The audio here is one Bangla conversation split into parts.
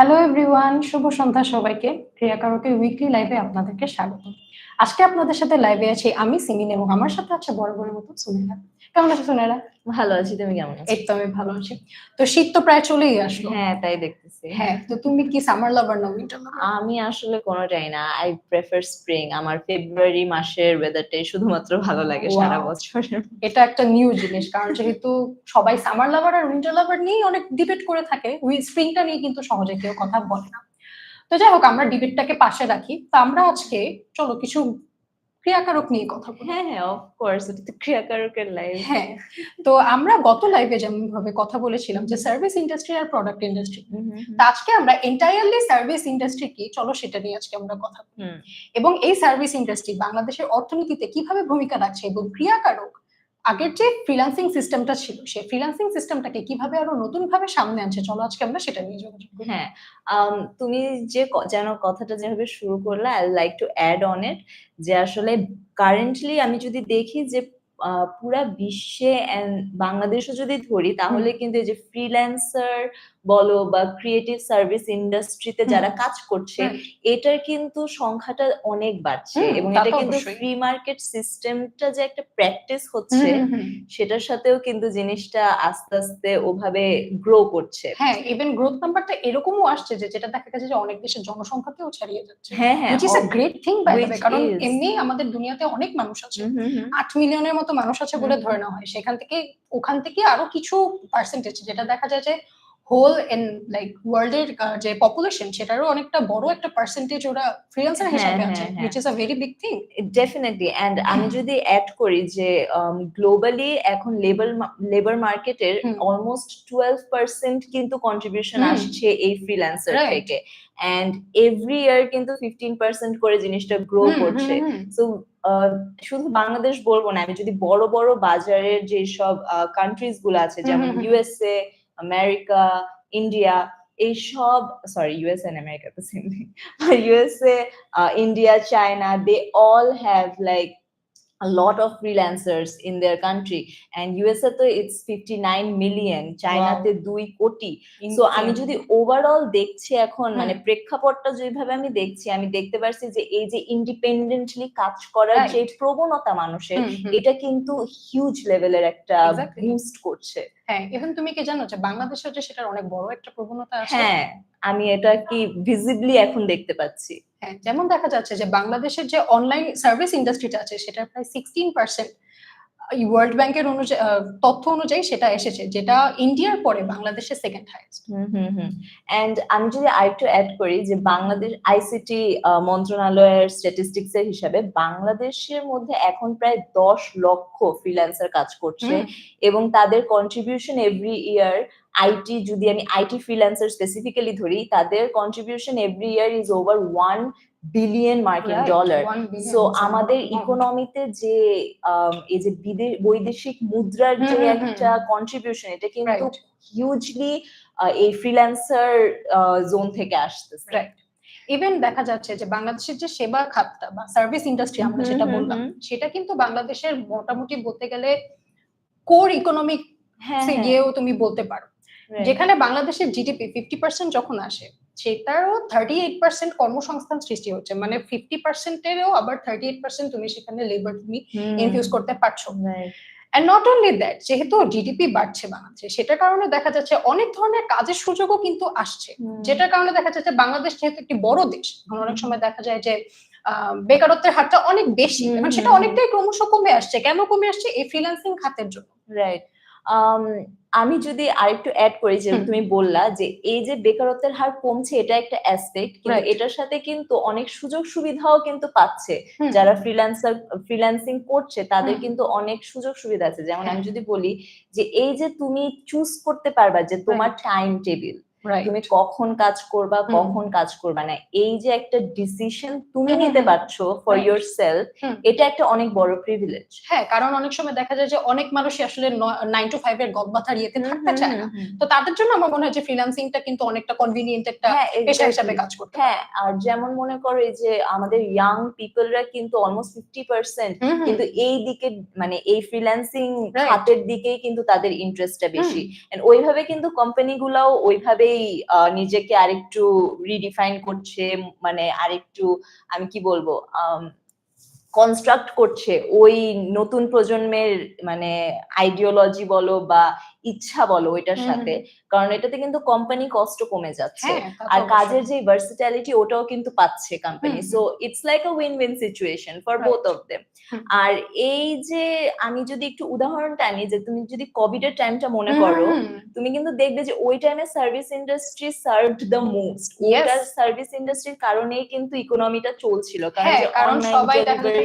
হ্যালো এভরিওয়ান শুভ সন্ধ্যা সবাইকে। ক্রিয়াকারকের উইকলি লাইভে আপনাদেরকে স্বাগত। আজকে আপনাদের সাথে লাইভে আছি। আমি সিমিন এবং আমার সাথে আছে বড় বড় মতো সুনেরা কেমন আছো সুনেরা ভালো আছি তুমি কেমন আছো? এই তো আমি ভালো আছি। তো শীত তো প্রায় চলেই আসলো। হ্যাঁ তাই দেখতেছি। হ্যাঁ তো তুমি কি সামার লাভার না উইন্টার লাভার আমি আসলে কোনোটাই না। আই প্রেফার স্প্রিং আমার ফেব্রুয়ারি মাসের ওয়েদারটাই শুধুমাত্র ভালো লাগে সারা বছর। এটা একটা নিউ জিনিস কারণ যেহেতু সবাই সামার লাভার আর উইন্টার লাভার নিয়ে অনেক ডিবেট করে থাকে। উই স্প্রিংটা নিয়ে কিন্তু সহজে কেউ কথা বলে না। তো যাই হোক আমরা ডিবেটটাকে পাশে রাখি। তো আমরা আজকে চলো কিছু ক্রিয়াকারক নিয়ে কথা বলি। হ্যাঁ হ্যাঁ অফকোর্স এটা তো ক্রিয়াকারকের লাইফ হ্যাঁ তো আমরা গত লাইভে যেমন ভাবে কথা বলেছিলাম যে সার্ভিস ইন্ডাস্ট্রি আর প্রোডাক্ট ইন্ডাস্ট্রি তা আজকে আমরা এন্টায়ারলি সার্ভিস ইন্ডাস্ট্রি কি চলো সেটা নিয়ে আজকে আমরা কথা বলি। এবং এই সার্ভিস ইন্ডাস্ট্রি বাংলাদেশের অর্থনীতিতে কীভাবে ভূমিকা রাখছে এবং ক্রিয়াকারক আগের যে ফ্রিলান্সিং সিস্টেমটা ছিল সেই ফ্রিলান্সিং সিস্টেমটাকে কীভাবে আরও নতুন ভাবে সামনে আনছে চলো আজকে আমরা সেটা নিয়ে যোগাযোগ করি। হ্যাঁ তুমি যে যেন কথাটা যেভাবে শুরু করলা I like to add on it যে আসলে কারেন্টলি আমি যদি দেখি যে পুরা বিশ্বে বাংলাদেশও যদি ধরি তাহলে কিন্তু এই যে ফ্রিল্যান্সার বলো বা ক্রিয়েটিভ সার্ভিস ইন্ডাস্ট্রিতে। যারা কাজ করছে এটার কিন্তু সংখ্যাটা অনেক বাড়ছে এবং এটা কিন্তু ফ্রি মার্কেট সিস্টেমটা যে একটা প্র্যাকটিস হচ্ছে। সেটার সাথেও কিন্তু জিনিসটা আস্তে আস্তে ওভাবে গ্রো করছে হ্যাঁ ইভেন গ্রোথ নাম্বারটা এরকমও আসছে যে যেটা দেখা গেছে যে অনেক দেশের জনসংখ্যাকেও ছাড়িয়ে যাচ্ছে হ্যাঁ হ্যাঁ is a great thing by the কারণ এমনি আমাদের দুনিয়াতে অনেক মানুষ আছে হুম, হুম, হুম। আট মিলিয়নের মতো মানুষ আছে বলে ধরে নেওয়া হয় সেখান থেকে ওখান থেকে আরও কিছু পার্সেন্টেজ যেটা দেখা যায় যে হোল এন লাইক ওয়ার্ল্ড এর যে পপুলেশন সেটারও অনেকটা বড় একটা পার্সেন্টেজ ওরা ফ্রিল্যান্সার হ্যাঁ, হিসেবে হ্যাঁ, আছে হ্যাঁ। which is a very big thing definitely and আমি যদি অ্যাড করি যে গ্লোবালি এখন লেবার লেবার মার্কেটের। অলমোস্ট টুয়েলভ পার্সেন্ট কিন্তু কন্ট্রিবিউশন আসছে এই ফ্রিল্যান্সার. থেকে এন্ড এভরি ইয়ার কিন্তু ফিফটিন পার্সেন্ট করে জিনিসটা গ্রো করছে। তো শুধু বাংলাদেশ বলব না আমি যদি বড় বড় বাজারের যেসব কান্ট্রিজগুলো আছে যেমন। ইউএসএ আমেরিকা ইন্ডিয়া এই সব সরি ইউএস এন্ড আমেরিকা তো same thing USA India China they all have like a lot of freelancers in their country and USA তো it's 59 million চায়নাতে দুই কোটি সো আমি যদি ওভারঅল দেখছি এখন মানে। প্রেক্ষাপটটা যেভাবে আমি দেখছি আমি দেখতে পারছি যে এই যে ইন্ডিপেন্ডেন্টলি কাজ করার. যে প্রবণতা মানুষের। এটা কিন্তু হিউজ লেভেলের একটা. বুস্ট করছে হ্যাঁ ইভেন তুমি কি জানো যে বাংলাদেশের যে সেটার অনেক বড় একটা প্রবণতা আছে? হ্যাঁ আমি এটা কি ভিজিবলি এখন দেখতে পাচ্ছি। হ্যাঁ যেমন দেখা যাচ্ছে যে বাংলাদেশের যে অনলাইন সার্ভিস ইন্ডাস্ট্রিটা আছে সেটা প্রায় সিক্সটিন পার্সেন্ট ওয়ার্ল্ড ব্যাংকের অনুযায়ী তথ্য অনুযায়ী সেটা এসেছে যেটা ইন্ডিয়ার পরে বাংলাদেশের second highest hmm hmm hmm. And আমি যদি আরেকটু অ্যাড করি যে বাংলাদেশ আইসিটি মন্ত্রণালয়ের স্ট্যাটিস্টিক্স এর হিসাবে বাংলাদেশের মধ্যে এখন প্রায় দশ লক্ষ ফ্রিল্যান্সার কাজ করছে এবং তাদের কন্ট্রিবিউশন এভরি ইয়ার আইটি যদি আমি আইটি ফ্রিল্যান্সার স্পেসিফিক্যালি ধরি তাদের contribution every year is over one billion মার্কিন ডলার সো আমাদের ইকোনমিতে যে আম, এই যে বৈদেশিক মুদ্রার যে। একটা কন্ট্রিবিউশন এটা কিন্তু হিউজলি এই ফ্রিল্যান্সার জোন থেকে আসতেছে. ইভেন দেখা যাচ্ছে যে বাংলাদেশের যে সেবা খাতটা বা সার্ভিস ইন্ডাস্ট্রি আমরা যেটা বললাম সেটা কিন্তু বাংলাদেশের মোটামুটি বলতে গেলে কোর ইকোনমিক হ্যাঁ গিয়েও তুমি বলতে পারো। যেখানে বাংলাদেশের জিডিপি ফিফটি পার্সেন্ট যখন আসে সেটারও থার্টি এইট পার্সেন্ট কর্মসংস্থান সৃষ্টি হচ্ছে। মানে ফিফটি পার্সেন্টেরও আবার থার্টি এইট পার্সেন্ট তুমি সেখানে লেবার তুমি ইনফিউজ করতে পারছ. অ্যান্ড নট অনলি দ্যাট যেহেতু জিডিপি বাড়ছে বাংলাদেশে সেটার কারণে দেখা যাচ্ছে অনেক ধরনের কাজের সুযোগও কিন্তু আসছে। যেটার কারণে দেখা যাচ্ছে বাংলাদেশ যেহেতু একটি বড় দেশ অনেক সময় দেখা যায় যে আহ, বেকারত্বের হারটা অনেক বেশি। এখন সেটা অনেকটাই ক্রমশ কমে আসছে। কেন কমে আসছে? এই ফ্রিল্যান্সিং খাতের জন্য। রাইট আমি যদি আরেকটু অ্যাড করি যে তুমি বললা যে এই যে বেকারত্বের হার কমছে এটা একটা অ্যাসপেক্ট কিন্তু এটার সাথে কিন্তু অনেক সুযোগ সুবিধাও কিন্তু পাচ্ছে। যারা ফ্রিল্যান্সার ফ্রিল্যান্সিং করছে তাদের কিন্তু অনেক সুযোগ সুবিধা আছে। যেমন আমি হ্যাঁ। যদি বলি যে এই যে তুমি চুজ করতে পারবা যে তোমার টাইম টেবিল তুমি কখন কাজ করবা কখন কাজ করবা না এই যে একটা ডিসিশন তুমি নিতে পারছ ফর. ইয়োর সেলফ এটা একটা অনেক বড় প্রিভিলেজ হ্যাঁ কারণ অনেক সময় দেখা যায় যে অনেক মানুষই আসলে নাইন টু ফাইভ এর গদবাথার ইয়েতে থাকতে চায় না। তো তাদের জন্য আমার মনে হয় যে ফ্রিল্যান্সিংটা কিন্তু অনেকটা কনভিনিয়েন্ট একটা হ্যাঁ পেশা হিসাবে কাজ করতে হ্যাঁ আর যেমন মনে করো এই যে আমাদের ইয়াং পিপলরা কিন্তু অলমোস্ট ফিফটি পার্সেন্ট। কিন্তু এই দিকে মানে এই ফ্রিল্যান্সিং হাতের দিকেই কিন্তু তাদের ইন্টারেস্টটা বেশি। ওইভাবে কিন্তু কোম্পানি গুলাও ওইভাবেই নিজেই নিজেকে আরেকটু রিডিফাইন করছে মানে আরেকটু আমি কি বলব কনস্ট্রাক্ট করছে ওই নতুন প্রজন্মের মানে আইডিওলজি বলো বা ইচ্ছা বলো ওইটার সাথে। কারণ এটাতে কিন্তু কোম্পানি কষ্ট কমে যাচ্ছে। হ্যাঁ আর কাজের যে ভার্সিটালিটি ওটাও কিন্তু পাচ্ছে company so it's like a win win situation for both of them আর এই যে আমি যদি একটু উদাহরণটা আনি যে তুমি যদি কোভিড এর টাইমটা মনে করো তুমি কিন্তু দেখবে যে ওই টাইমে service industry served the most. ওটার সার্ভিস ইন্ডাস্ট্রির কারণেই কিন্তু ইকোনমিটা চলছিল। কারণ হ্যাঁ সবাই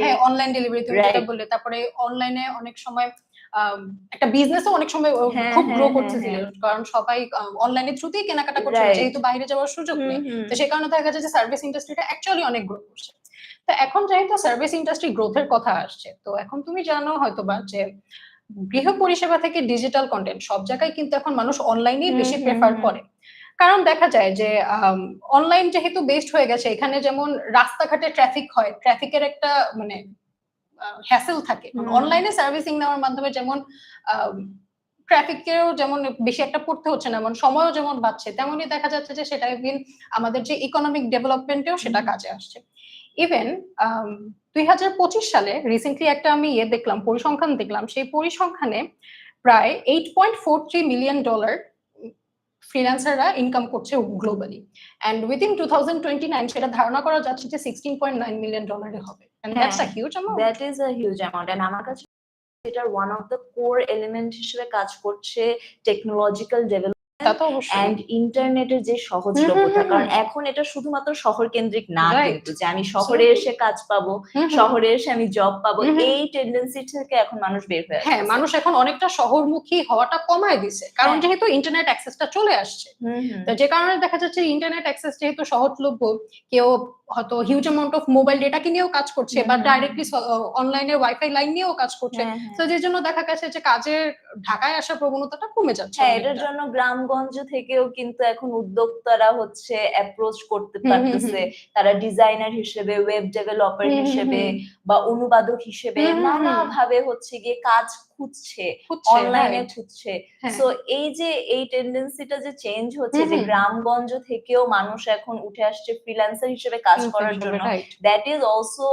হ্যাঁ অনলাইন ডেলিভারি তুমি যেটা বললে তারপরে অনলাইনে অনেক সময় একটা বিজনেসও অনেক সময় হ্যাঁ, খুব হ্যাঁ, গ্রো হ্যাঁ, করতেছিল। কারণ সবাই অনলাইনের থ্রুতেই কেনাকাটা করছিল যেহেতু বাইরে যাওয়ার সুযোগ নেই। তো সেই কারণে দেখা যাচ্ছে যে সার্ভিস ইন্ডাস্ট্রিটা অ্যাকচুয়ালি অনেক গ্রো করছে। তো এখন যেহেতু সার্ভিস ইন্ডাস্ট্রি গ্রোথের কথা আসছে তো এখন তুমি জানো হয়তোবা যে গৃহ পরিষেবা থেকে ডিজিটাল কন্টেন্ট সব জায়গায় কিন্তু এখন মানুষ অনলাইনেই বেশি প্রেফার করে। কারণ দেখা যায় যে অনলাইন যেহেতু বেস্ট হয়ে গেছে এখানে যেমন রাস্তাঘাটে ট্রাফিক হয় ট্রাফিকের একটা মানে হ্যাসেল থাকে। অনলাইনে সার্ভিসিং নেওয়ার মাধ্যমে যেমন ট্রাফিকেও যেমন বেশি একটা পড়তে হচ্ছে না এমন সময়ও যেমন বাড়ছে তেমনই দেখা যাচ্ছে যে সেটা ইভিন আমাদের যে ইকোনমিক ডেভেলপমেন্টেও সেটা কাজে আসছে। ইভেন দুই হাজার পঁচিশ সালে রিসেন্টলি একটা আমি ইয়ে দেখলাম পরিসংখ্যান দেখলাম সেই পরিসংখ্যানে প্রায় eight point four three million dollar ফ্রিল্যান্সাররা income করছে globally and within two thousand twenty nine সেটা ধারণা করা যাচ্ছে যে সিক্সটিন পয়েন্ট নাইন মিলিয়ন ডলারে হবে। That is a huge amount and আমার কাছে এটার one of the core element হিসেবে কাজ করছে টেকনোলজিক্যাল অবশ্যই অ্যান্ড ইন্টারনেটের যে সহজলভ্যতা কারণ এখন এটা শুধুমাত্র শহর কেন্দ্রিক না কিন্তু যে আমি শহরে এসে কাজ পাবো। শহরে এসে আমি জব পাবো। এই টেন্ডেন্সি থেকে এখন মানুষ বের হয়ে হ্যাঁ মানুষ এখন অনেকটা শহরমুখী হওয়াটা কমায় দিছে কারণ হ্যাঁ। যেহেতু ইন্টারনেট অ্যাক্সেসটা চলে আসছে। তো যে কারণে দেখা যাচ্ছে ইন্টারনেট অ্যাক্সেস যেহেতু সহজলভ্য কেউ হয়তো huge amount of mobile data নিয়েও কাজ করছে বা ডাইরেক্টলি অনলাইনে ওয়াইফাই লাইন নিয়েও কাজ করছে হ্যাঁ, হ্যাঁ। তো যে জন্য দেখা গেছে যে কাজের ঢাকায় আসার প্রবণতাটা কমে যাচ্ছে হ্যাঁ এটার জন্য জন্য গ্রামগঞ্জ থেকেও কিন্তু এখন উদ্যোক্তারা হচ্ছে অ্যাপ্রোচ করতে পারতেছে। তারা ডিজাইনার হিসেবে ওয়েব ডেভেলপার হিসেবে বা অনুবাদক হিসেবে হুম, হুম, হুম। নানা ভাবে হচ্ছে গিয়ে কাজ খুঁজছে অনলাইনে খুঁজছে। হ্যাঁ। সো এই যে এই টেন্ডেন্সিটা যে চেঞ্জ হচ্ছে যে গ্রামগঞ্জ থেকেও মানুষ এখন উঠে আসছে ফ্রিল্যান্সার হিসেবে কাজ করার জন্য। That is also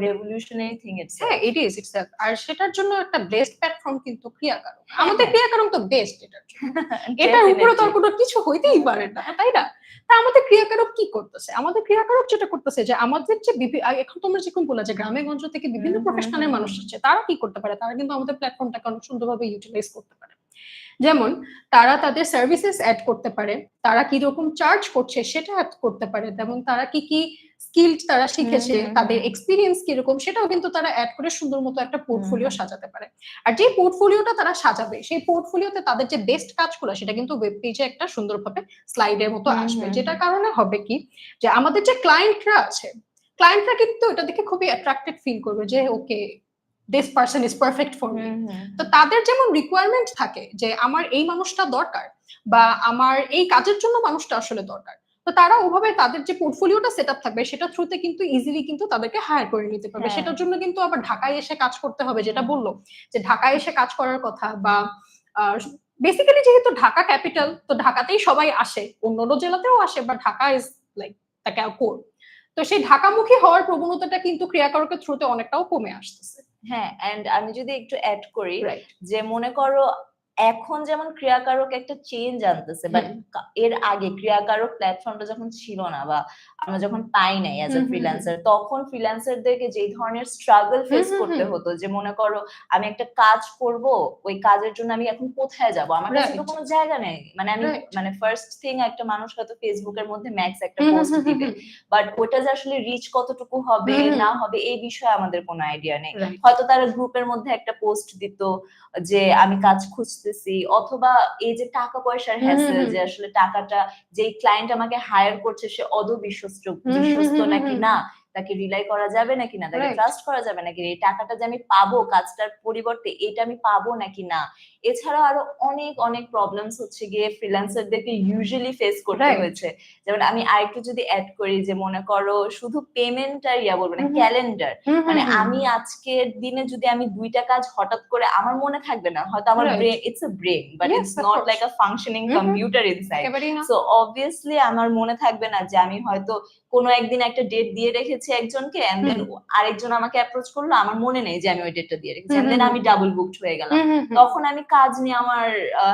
revolutionary thing it's হ্যাঁ ইট ইজ ইটস আর সেটার জন্য একটা বেস্ট প্ল্যাটফর্ম কিন্তু ক্রিয়াকারক। আমাদের ক্রিয়াকারক তো বেস্ট এটার জন্য। এটার উপরে তো আর কোনো কিছু হইতেই পারে না তাই না? তা আমাদের ক্রিয়াকারক কি করতেছে? আমাদের ক্রিয়াকারক যেটা করতেছে যে আমাদের যে এখন তোমরা যেরকম বলা যে গ্রামে গঞ্জ থেকে বিভিন্ন প্রফেশনালের মানুষ আসছে তারা কি করতে পারে? তারা কিন্তু আমাদের প্ল্যাটফর্মটাকে অনেক সুন্দরভাবে ইউটিলাইজ করতে পারে। যেমন তারা তাদের সার্ভিসেস অ্যাড করতে পারে তারা কি রকম চার্জ করছে সেটা অ্যাড করতে পারে যেমন তারা কি কি স্কিল তারা শিখেছে তাদের। এক্সপিরিয়েন্স কীরকম সেটাও কিন্তু তারা অ্যাড করে সুন্দর মতো একটা পোর্টফোলিও সাজাতে পারে। আর যে পোর্টফোলিওটা তারা সাজাবে সেই পোর্টফোলিওতে তাদের যে বেস্ট কাজগুলো সেটা কিন্তু ওয়েব পেজে একটা সুন্দরভাবে স্লাইডের মতো আসবে। যেটার কারণে হবে কি যে আমাদের যে ক্লায়েন্টরা আছে ক্লায়েন্টরা কিন্তু এটা দেখে খুবই অ্যাট্রাক্টেড ফিল করবে যে okay this person is perfect for me তো তাদের যেমন রিকোয়ারমেন্ট থাকে যে আমার এই মানুষটা দরকার বা আমার এই কাজের জন্য মানুষটা আসলে দরকার তো তারা ওভাবে তাদের যে পোর্টফোলিওটা সেট আপ থাকবে সেটা থ্রুতে কিন্তু ইজিলি কিন্তু তাদেরকে হায়ার করে নিতে পারবে। হ্যাঁ। সেটার জন্য কিন্তু আবার ঢাকায় এসে কাজ করতে হবে যেটা বলল যে ঢাকায় এসে কাজ করার কথা বা বেসিক্যালি যেহেতু ঢাকা ক্যাপিটাল তো ঢাকাতেই সবাই আসে অন্য অন্য জেলাতেও আসে বা Dhaka is like the core তো সেই ঢাকামুখী হওয়ার প্রবণতাটা কিন্তু ক্রিয়াকারকের থ্রুতে অনেকটাও কমে আসতেছে। হ্যাঁ এন্ড আমি যদি একটু অ্যাড করি যে মনে করো এখন যেমন ক্রিয়াকারক একটা চেঞ্জ আনতেছে বাট এর আগে ক্রিয়াকারক প্ল্যাটফর্মটা যখন ছিল না বা আমরা যখন পাই নাই অ্যাজ এ ফ্রিল্যান্সার তখন ফ্রিল্যান্সারদেরকে যে ধরনের স্ট্রাগল ফেস করতে হতো যে মনে করো আমি একটা কাজ করব ওই কাজের জন্য আমি এখন কোথায় যাব? আমার কাছে তো কোনো জায়গা নেই। মানে আমি মানে ফার্স্ট থিং একটা মানুষ হয়তো ফেসবুকের মধ্যে ম্যাক্স একটা পোস্ট দিবে। বাট ওটা যে আসলে রিচ কতটুকু হবে। না হবে এই বিষয়ে আমাদের কোনো আইডিয়া নেই। হয়তো তারা গ্রুপের মধ্যে একটা পোস্ট দিত যে আমি কাজ খুঁজতেছি। অথবা এই যে টাকা পয়সার হ্যাসেল যে আসলে টাকাটা যেই ক্লায়েন্ট আমাকে হায়ার করছে সে অদ বিশ্বস্ত নাকি না? তাকে রিলাই করা যাবে নাকি না? তাকে ট্রাস্ট করা যাবে নাকি এই টাকাটা যে আমি পাবো কাজটার পরিবর্তে এটা আমি পাবো নাকি না? এছাড়াও আরও অনেক অনেক প্রবলেমস হচ্ছে গিয়ে ফ্রিল্যান্সারদেরকে ইউজুয়ালি ফেস করতে হয়েছে। যেমন আমি আরেকটু যদি অ্যাড করি যে মনে করো শুধু পেমেন্ট আর ইয়া বলব না। ক্যালেন্ডার মানে। আমি আজকের দিনে যদি আমি দুইটা কাজ হঠাৎ করে আমার মনে থাকবে না হয়তো আমার brain it's a brain but it's not like a functioning. Computer inside so obviously আমার মনে থাকবে না যে আমি হয়তো কোনো একদিন একটা ডেট দিয়ে রেখেছি একজনকে এন্ড দেন আরেকজন আমাকে অ্যাপ্রোচ করল আমার মনে নেই যে আমি ওই ডেটটা দিয়ে রেখেছি। এন্ড দেন আমি ডাবল বুকড হয়ে গেলাম। তখন আমি কাজ নিয়ে আমার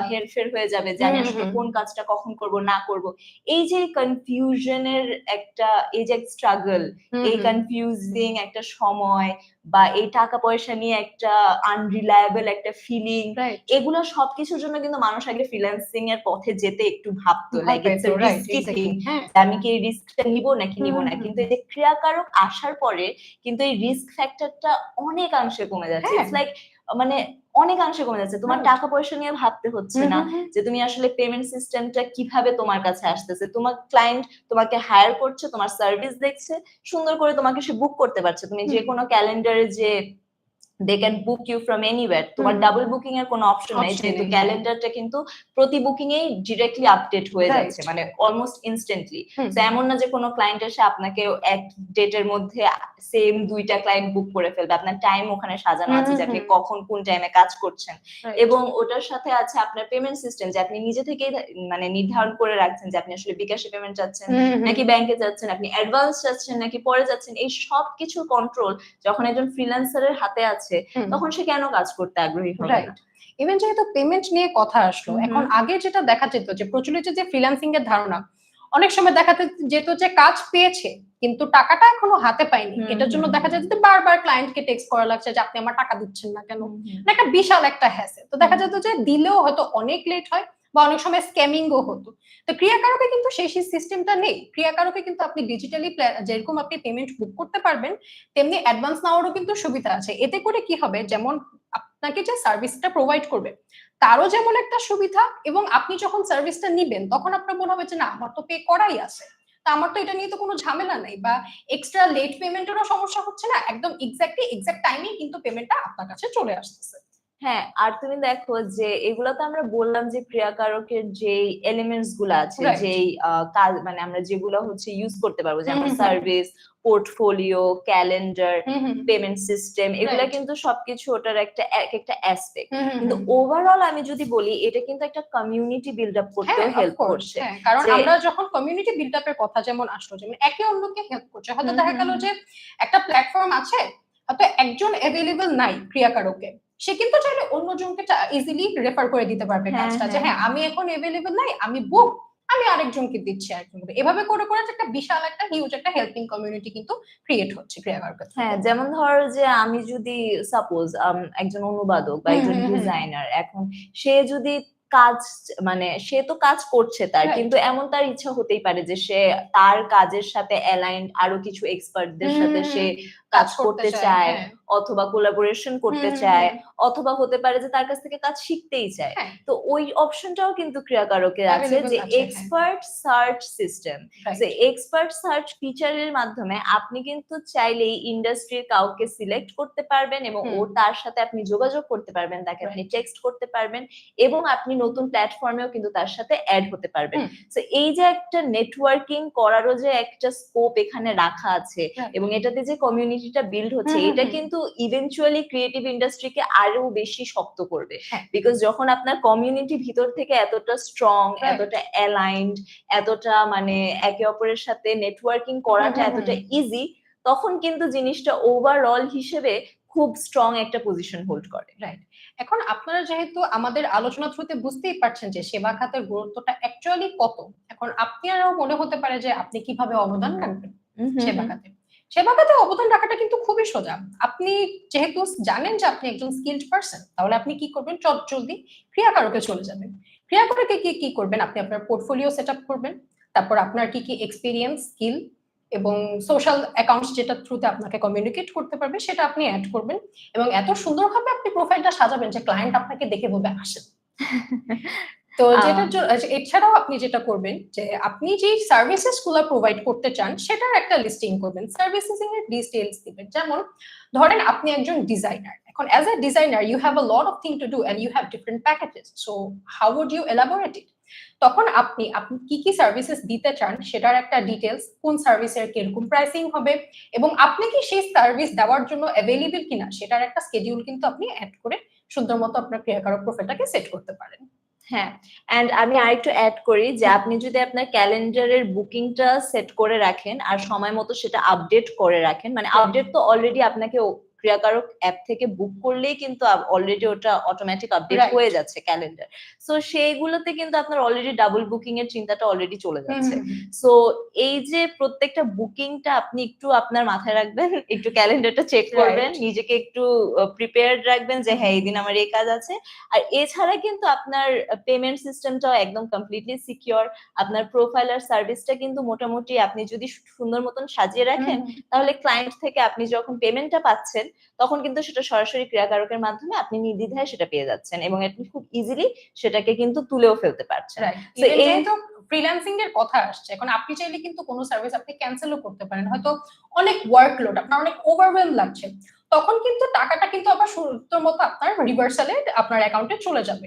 হেরফের হয়ে যাবে যে আমি আসলে কোন কাজটা কখন করব না করব এই যে কনফিউশনের একটা এই যে স্ট্রাগল এই কনফিউজিং একটা সময় বা এই টাকা পয়সা নিয়ে একটা আনরিলায়েবল একটা ফিলিং. এগুলো সবকিছুর জন্য কিন্তু মানুষ আগে ফ্রিল্যান্সিং এর পথে যেতে একটু ভাবতো লাইক ইটস রিস্কি থিং হ্যাঁ। আমি কি এই রিস্কটা নিব নাকি নিব না কিন্তু এই যে ক্রিয়াকারক আসার পরে কিন্তু এই রিস্ক ফ্যাক্টরটা অনেকাংশে কমে যাচ্ছে হ্যাঁ। ইটস লাইক মানে অনেকাংশে কমে যাচ্ছে। তোমার টাকা পয়সা নিয়ে ভাবতে হচ্ছে না। যে তুমি আসলে পেমেন্ট সিস্টেমটা কীভাবে তোমার কাছে আসতেছে। তোমার ক্লায়েন্ট তোমাকে হায়ার করছে তোমার সার্ভিস দেখছে সুন্দর করে তোমাকে সে বুক করতে পারছে। তুমি যে কোনো ক্যালেন্ডারে যে they can book you from anywhere তোমার ডাবল বুকিং এর কোনো অপশন নেই যেহেতু। ক্যালেন্ডারটা কিন্তু প্রতি বুকিং এই ডিরেক্টলি আপডেট হয়ে যাচ্ছে মানে অলমোস্ট ইনস্ট্যান্টলি তো এমন না যে কোনো ক্লায়েন্ট এসে আপনাকে এক ডেটের মধ্যে সেম দুইটা ক্লায়েন্ট বুক করে ফেলবে। আপনার টাইম ওখানে সাজানো আছে যে আপনি কখন কোন টাইমে কাজ করছেন। এবং ওটার সাথে আছে আপনার পেমেন্ট সিস্টেম যে আপনি নিজে থেকেই মানে নির্ধারণ করে রাখছেন যে আপনি আসলে বিকাশে পেমেন্ট চাচ্ছেন হুম। নাকি ব্যাংকে যাচ্ছেন আপনি অ্যাডভান্স চাচ্ছেন নাকি পরে যাচ্ছেন এই সব কিছু কন্ট্রোল যখন একজন ফ্রিল্যান্সারের হাতে আছে হুম। তখন সে কেন কাজ করতে আগ্রহী হবে না? ইভেন যেহেতু পেমেন্ট নিয়ে কথা আসলো। এখন আগে যেটা দেখা যেত যে প্রচলিত যে ফ্রিল্যান্সিং এর ধারণা অনেক সময় দেখা যেত যে কাজ পেয়েছে কিন্তু টাকাটা এখনও হাতে পায়নি। হুম, এটার জন্য দেখা। যায় যে বারবার ক্লায়েন্টকে টেক্সট করা লাগছে যে আপনি আমার টাকা দিচ্ছেন না কেন? মানে একটা বিশাল একটা হ্যাসে তো দেখা যেত যে দিলেও হয়তো অনেক লেট হয় বা অনেক সময় স্ক্যামিংও হতো। তো ক্রিয়াকারকে কিন্তু সেই সিস্টেমটা নেই। ক্রিয়াকারকে কিন্তু আপনি ডিজিটালি যেরকম আপনি পেমেন্ট বুক করতে পারবেন, তেমনি অ্যাডভান্স নেওয়ারও কিন্তু সুবিধা আছে। এতে করে কি হবে? যেমন আপনাকে যে সার্ভিসটা প্রোভাইড করবে, তারও যেমন একটা সুবিধা এবং আপনি যখন সার্ভিসটা নিবেন, তখন আপনার মনে হবে যে, না, আমার তো পে করাই আছে। তা আমার তো এটা নিয়ে তো কোনো ঝামেলা নাই বা এক্সট্রা লেট পেমেন্টেরও সমস্যা হচ্ছে না। একদম এক্স্যাক্টলি এক্সাক্ট টাইমে কিন্তু পেমেন্টটা আপনার কাছে চলে আসতেছে। হ্যাঁ আর তুমি দেখো যে এগুলো তো আমরা বললাম যে ক্রিয়াকারকের যে এলিমেন্টসগুলো আছে. যেই কাজ মানে আমরা যেগুলো হচ্ছে ইউজ করতে পারব যেমন। Service portfolio calendar payment system এগুলা কিন্তু সবকিছু ওটার একটা এক একটা অ্যাসপেক্ট কিন্তু ওভারঅল আমি যদি বলি এটা কিন্তু একটা কমিউনিটি বিল্ড আপ করতেও হ্যাঁ, হেল্প করছে। হ্যাঁ, কারণ আমরা যখন কমিউনিটি বিল্ড আপের কথা যেমন আসলো যেমন একে অন্যকে হেল্প করছে হয়তো দেখা গেল যে একটা প্ল্যাটফর্ম আছে হয়তো একজন অ্যাভেলেবল নাই ক্রিয়াকারকে সে কিন্তু চাইলে অন্যজনকে ইজিলি রেফার করে দিতে পারবে হ্যাঁ, কাজটা যে হ্যাঁ, হ্যাঁ আমি এখন এভেলেবেল নাই আমি বুক আমি আরেকজনকে দিচ্ছি আরেকজনকে এভাবে করে করে একটা বিশাল একটা হিউজ একটা হেল্পিং কমিউনিটি কিন্তু ক্রিয়েট হচ্ছে ক্রিয়াকারকে হ্যাঁ যেমন ধর যে আমি যদি সাপোজ একজন অনুবাদক বা একজন। ডিজাইনার এখন সে যদি কাজ মানে সে তো কাজ করছে তার কিন্তু এমন তার ইচ্ছা হতেই পারে যে সে তার কাজের সাথে অ্যালাইন্ড আরও কিছু এক্সপার্টদের সাথে সে কাজ করতে চায়। হ্যাঁ। অথবা কোলাবোরেশন করতে চায় অথবা হতে পারে যে তার কাছ থেকে কাজ শিখতেই চায়। হ্যাঁ। তো ওই অপশনটাও কিন্তু ক্রিয়াকারকের আছে যে। এক্সপার্ট সার্চ সিস্টেম যে এক্সপার্ট সার্চ ফিচারের মাধ্যমে আপনি কিন্তু চাইলেই ইন্ডাস্ট্রির কাউকে সিলেক্ট করতে পারবেন এবং ও তার সাথে আপনি যোগাযোগ করতে পারবেন তাকে আপনি টেক্সট করতে পারবেন এবং আপনি নতুন প্ল্যাটফর্মেও কিন্তু তার সাথে অ্যাড হতে পারবেন। তো এই যে একটা নেটওয়ার্কিং করারও যে একটা স্কোপ এখানে রাখা আছে এবং এটাতে যে কমিউনিটিটা বিল্ড হচ্ছে এটা হুম। কিন্তু ইভেনচুয়ালি ক্রিয়েটিভ ইন্ডাস্ট্রিকে আরও বেশি শক্ত করবে। হ্যাঁ। বিকজ যখন আপনার কমিউনিটি ভিতর থেকে এতটা স্ট্রং এতটা অ্যালাইন্ড এতটা মানে একে অপরের সাথে নেটওয়ার্কিং করাটা এতটা ইজি তখন কিন্তু জিনিসটা ওভারঅল হিসেবে খুব স্ট্রং একটা পজিশন হোল্ড করে। রাইট এখন আপনারা যেহেতু আমাদের আলোচনা থ্রুতে বুঝতেই পারছেন যে সেবা খাতের গুরুত্বটা অ্যাকচুয়ালি কত এখন আপনারও মনে হতে পারে যে আপনি কীভাবে অবদান রাখবেন সেবা খাতে। খাতে অবদান রাখাটা কিন্তু খুবই সোজা। আপনি যেহেতু জানেন যে আপনি একজন স্কিলড পারসন তাহলে আপনি কি করবেন? চট জলদি ক্রিয়াকারকে চলে যাবেন। ক্রিয়াকারকে কি কি করবেন? আপনি আপনার পোর্টফোলিও সেট আপ করবেন, তারপর আপনার কি কি এক্সপিরিয়েন্স স্কিল এবং সোশ্যাল অ্যাকাউন্টস যেটা থ্রুতে আপনাকে কমিউনিকেট করতে পারবে, সেটা আপনি অ্যাড করবেন এবং এত সুন্দরভাবে আপনি প্রোফাইলটা সাজাবেন যে ক্লায়েন্ট আপনাকে দেখে বলবে, আসেন। তো যেটার জন্য এছাড়াও আপনি যেটা করবেন যে আপনি যে সার্ভিসেসগুলো প্রোভাইড করতে চান সেটার একটা লিস্টিং করবেন। সার্ভিসেস এর ডিটেইলস দিবেন। যেমন ধরেন আপনি একজন ডিজাইনার এখন as a designer you have a lot of thing to do and you have different packages so how would you elaborate it তখন আপনি আপনি কি কি সার্ভিসেস দিতে চান সেটার একটা ডিটেলস কোন সার্ভিসের কীরকম প্রাইসিং হবে এবং আপনি কি সেই সার্ভিস দেওয়ার জন্য অ্যাভেলেবল কিনা সেটার একটা স্কেডিউল কিন্তু আপনি অ্যাড করে সুন্দর মতো আপনার ক্রিয়াকারক প্রোফাইলটাকে সেট করতে পারেন। হ্যাঁ এন্ড আমি আরেকটু অ্যাড করি যে আপনি যদি আপনার ক্যালেন্ডারের বুকিংটা সেট করে রাখেন আর সময় মতো সেটা আপডেট করে রাখেন মানে আপডেট তো অলরেডি আপনাকে ক্রিয়াকারক অ্যাপ থেকে বুক করলেই কিন্তু অলরেডি ওটা অটোমেটিক আপডেট হয়ে যাচ্ছে ক্যালেন্ডার সো সেইগুলোতে কিন্তু আপনার অলরেডি ডাবল বুকিং এর চিন্তাটা অলরেডি চলে যাচ্ছে। সো এই যে প্রত্যেকটা বুকিংটা আপনি একটু আপনার মাথায় রাখবেন একটু ক্যালেন্ডারটা চেক করবেন নিজেকে একটু প্রিপেয়ার্ড রাখবেন যে হ্যাঁ এই দিন আমার এই কাজ আছে। আর এছাড়া কিন্তু আপনার পেমেন্ট সিস্টেমটাও একদম কমপ্লিটলি সিকিউর আপনার প্রোফাইল আর সার্ভিসটা কিন্তু মোটামুটি আপনি যদি সুন্দর মতন সাজিয়ে রাখেন তাহলে ক্লায়েন্ট থেকে আপনি যখন পেমেন্টটা পাচ্ছেন তখন কিন্তু সেটা সরাসরি ক্রিয়াকারকের মাধ্যমে আপনি নির্দ্বিধায় সেটা পেয়ে যাচ্ছেন এবং আপনি খুব ইজিলি সেটাকে কিন্তু তুলেও ফেলতে পারছেন। ফ্রিল্যান্সিং এর কথা আসছে এখন আপনি চাইলে কিন্তু কোনো সার্ভিস আপনি ক্যান্সেলও করতে পারেন। হয়তো অনেক ওয়ার্কলোড আপনার অনেক ওভারওয়েল লাগছে তখন কিন্তু টাকাটা কিন্তু আবার সুন্দর মতো আপনার রিভার্সালে আপনার অ্যাকাউন্টে চলে যাবে।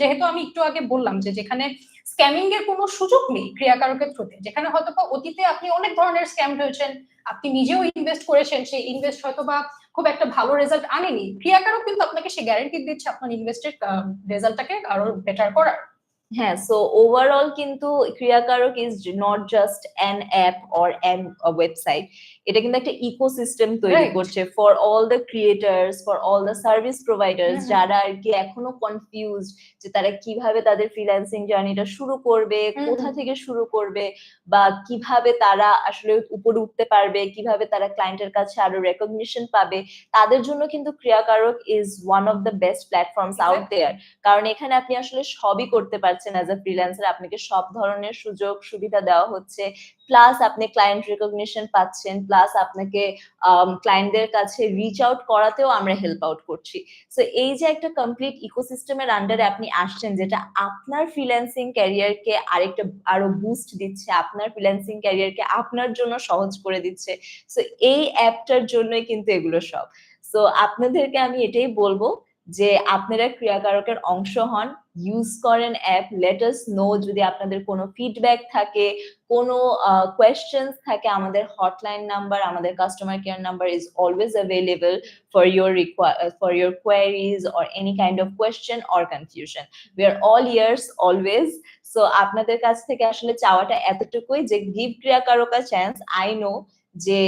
যেহেতু আমি একটু আগে বললাম যে যেখানে স্ক্যামিং এর কোনো সুযোগ নেই ক্রিয়াকারকের থ্রুতে যেখানে হয়তো বা অতীতে আপনি অনেক ধরনের স্ক্যাম হয়েছেন আপনি নিজেও ইনভেস্ট করেছেন সেই ইনভেস্ট হয়তো বা খুব একটা ভালো রেজাল্ট আনেনি। ক্রিয়াকারক কিন্তু আপনাকে সে গ্যারান্টি দিচ্ছে আপনার ইনভেস্টেড রেজাল্টটাকে আরও বেটার করার। হ্যাঁ সো ওভারঅল কিন্তু Kriyakarok is not just an app or an website এটা কিন্তু একটা ইকোসিস্টেম তৈরি করছে for all the creators for all the service providers. যারা আর কি এখনও কনফিউজ যে তারা কীভাবে তাদের ফ্রিল্যান্সিং জার্নিটা শুরু করবে কোথা থেকে শুরু করবে বা কীভাবে তারা আসলে উপরে উঠতে পারবে কীভাবে তারা ক্লায়েন্টের কাছে আরও রেকগনিশন পাবে তাদের জন্য কিন্তু Kriyakarok is one of the best platforms out there কারণ এখানে আপনি আসলে সবই করতে পারছেন অ্যাজ আ ফ্রিল্যান্সার আপনাকে সব ধরনের সুযোগ সুবিধা দেওয়া হচ্ছে প্লাস আপনি ক্লায়েন্ট রেকগনিশন পাচ্ছেন প্লাস আপনাকে ক্লায়েন্টদের কাছে রিচ আউট করাতেও আমরা হেল্প আউট করছি। সো এই যে একটা কমপ্লিট ইকোসিস্টেমের আন্ডারে আপনি আসছেন, যেটা আপনার ফ্রিল্যান্সিং ক্যারিয়ারকে আরেকটা, আরও বুস্ট দিচ্ছে, আপনার ফ্রিল্যান্সিং ক্যারিয়ারকে আপনার জন্য সহজ করে দিচ্ছে। সো এই অ্যাপটার জন্যই কিন্তু এগুলো সব। সো আপনাদেরকে আমি এটাই বলব যে আপনারা ক্রিয়াকারকের অংশ হন ইউজ করেন অ্যাপ লেটাস নো যদি আপনাদের কোনো ফিডব্যাক থাকে, কোনো কোয়েশ্চেন্স থাকে, আমাদের হটলাইন নাম্বার আমাদের customer care number is always available for your for your queries or any kind of question or confusion we are all ears always so আপনাদের কাছ থেকে আসলে চাওয়াটা এতটুকুই যে give Kriyakarok a chance I know যে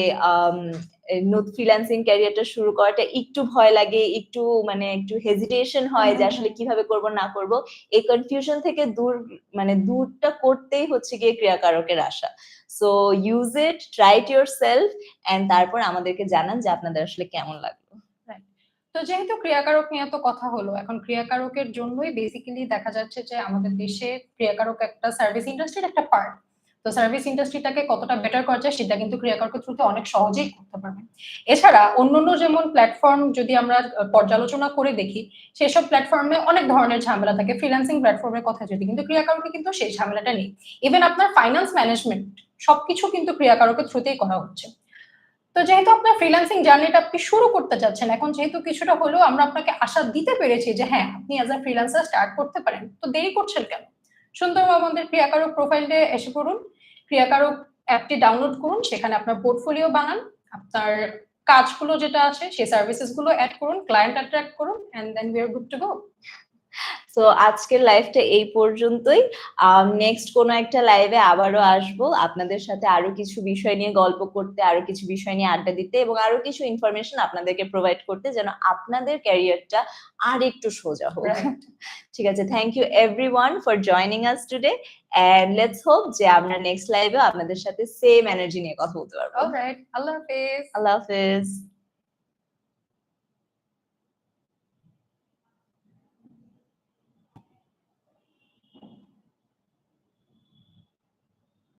ফ্রিল্যান্সিং ক্যারিয়ারটা শুরু করাটা একটু ভয় লাগে একটু মানে একটু হেজিটেশন হয় যে আসলে কীভাবে করব না করব। এই কনফিউশন থেকে দূর মানে দূরটা করতেই হচ্ছে গিয়ে ক্রিয়াকারকের আশা। So use it try it yourself and তারপর আমাদেরকে জানান যে আপনাদের আসলে কেমন লাগল। তো যেহেতু ক্রিয়াকারক নিয়ে তো কথা হলো এখন ক্রিয়াকারকের জন্যই বেসিক্যালি দেখা যাচ্ছে যে আমাদের দেশে ক্রিয়াকারক একটা সার্ভিস ইন্ডাস্ট্রির একটা পার্ট তো সার্ভিস ইন্ডাস্ট্রিটাকে কতটা বেটার করা যায় সেটা কিন্তু ক্রিয়াকারকের থ্রুতে অনেক সহজেই করতে পারবেন। এছাড়া অন্যান্য যেমন প্ল্যাটফর্ম যদি আমরা পর্যালোচনা করে দেখি, সেসব প্ল্যাটফর্মে অনেক ধরনের ঝামেলা থাকে। ফ্রিল্যান্সিং প্ল্যাটফর্মের কথা যদি, কিন্তু ক্রিয়াকারকে কিন্তু সেই ঝামেলাটা নেই। ইভেন আপনার ফাইন্যান্স ম্যানেজমেন্ট সবকিছু কিন্তু ক্রিয়াকারকের থ্রুতেই করা হচ্ছে। তো যেহেতু আপনার ফ্রিল্যান্সিং জার্নিটা আপনি শুরু করতে চাচ্ছেন এখন যেহেতু কিছুটা হলেও আমরা আপনাকে আশা দিতে পেরেছি যে হ্যাঁ আপনি অ্যাজ আ ফ্রিল্যান্সার স্টার্ট করতে পারেন, তো দেরি করছেন কেন? সুন্দর আমাদের ক্রিয়াকারক প্রোফাইলে এসে পড়ুন। ক্রিয়াকারক অ্যাপটি ডাউনলোড করুন, সেখানে আপনার পোর্টফোলিও বানান, আপনার কাজগুলো যেটা আছে, সেই সার্ভিসেসগুলো অ্যাড করুন ক্লায়েন্ট অ্যাট্রাক্ট করুন and then we are good to go so আজকের লাইভটা এই পর্যন্তই। নেক্সট কোনো একটা লাইভে আবারও আসব। আপনাদের সাথে আরও কিছু বিষয় নিয়ে গল্প করতে আরও কিছু বিষয় নিয়ে আড্ডা দিতে এবং আরও কিছু ইনফরমেশন আপনাদেরকে প্রোভাইড করতে যেন আপনাদের ক্যারিয়ারটা আর একটু সোজা হোক। ঠিক আছে thank you everyone for joining us today and let's hope যে আমরা নেক্সট লাইভে আপনাদের সাথে সেম এনার্জি নিয়ে কথা বলতে পারব। আল্লাহ হাফেজ। আল্লাহ হাফেজ।